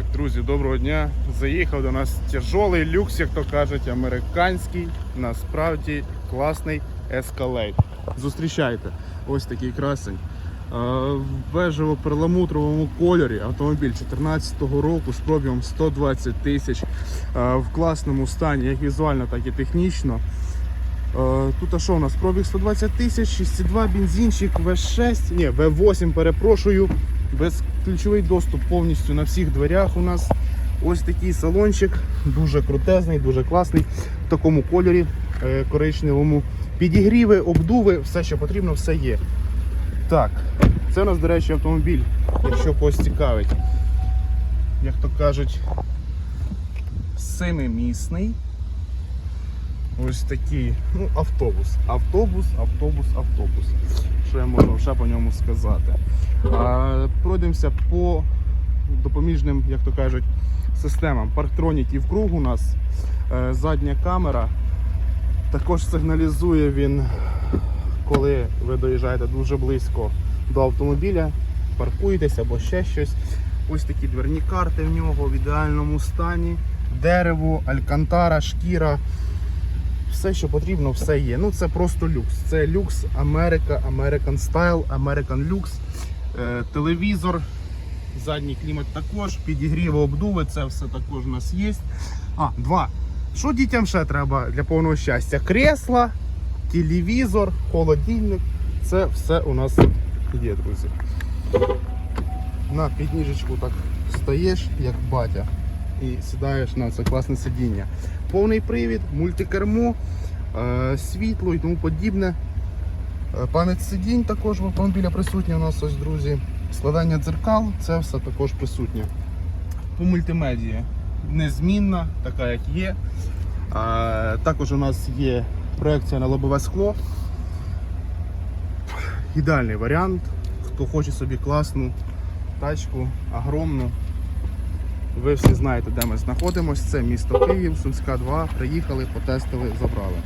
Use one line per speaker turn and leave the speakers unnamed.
Так, друзі, доброго дня. Заїхав до нас тяжолий люкс, як то кажуть, американський, насправді класний Escalade. Зустрічайте, ось такий красень. В бежево-перламутровому кольорі автомобіль 2014 року з пробігом 120 тисяч в класному стані, як візуально, так і технічно. Тут а що у нас? Пробіг 120 тисяч, 6,2 бензинчик, V6, ні, V8, перепрошую, безключовий доступ повністю на всіх дверях у нас. Ось такий салончик, дуже крутезний, дуже класний, в такому кольорі е, коричневому. Підігріви, обдуви, все, що потрібно, все є. Так, це у нас, до речі, автомобіль, якщо когось цікавить. Як то кажуть, семимісний. Ось такий ну, автобус. Автобус, автобус, автобус. Що я можу ще по ньому сказати? А, пройдемося по допоміжним, як то кажуть, системам. Парктроніків круг у нас, е, задня камера. Також сигналізує він, коли ви доїжджаєте дуже близько до автомобіля, паркуєтесь або ще щось. Ось такі дверні карти в нього в ідеальному стані. Дерево, алькантара, шкіра все, що потрібно, все є. Ну це просто люкс. Це люкс Америка, American Style, American Lux. Е, телевізор, задній клімат також, підігріви, обдуви, це все також у нас є. А, два. Що дітям ще треба для повного щастя? Кресла, телевізор, холодильник. Це все у нас є, друзі. На підніжечку так стаєш, як батя, і сідаєш на це класне сидіння. Повний привід, мультикермо, е, світло і тому подібне. Е, Пам'ять сидінь також в автомобіля присутня у нас, ось, друзі. Складання дзеркал, це все також присутнє. По мультимедії незмінна, така як є. Е, Також у нас є проекція на лобове скло. Ідеальний варіант. Хто хоче собі класну тачку, огромну. Ви всі знаєте, де ми знаходимося. Це місто Київ, Сумська 2. Приїхали, потестили, забрали.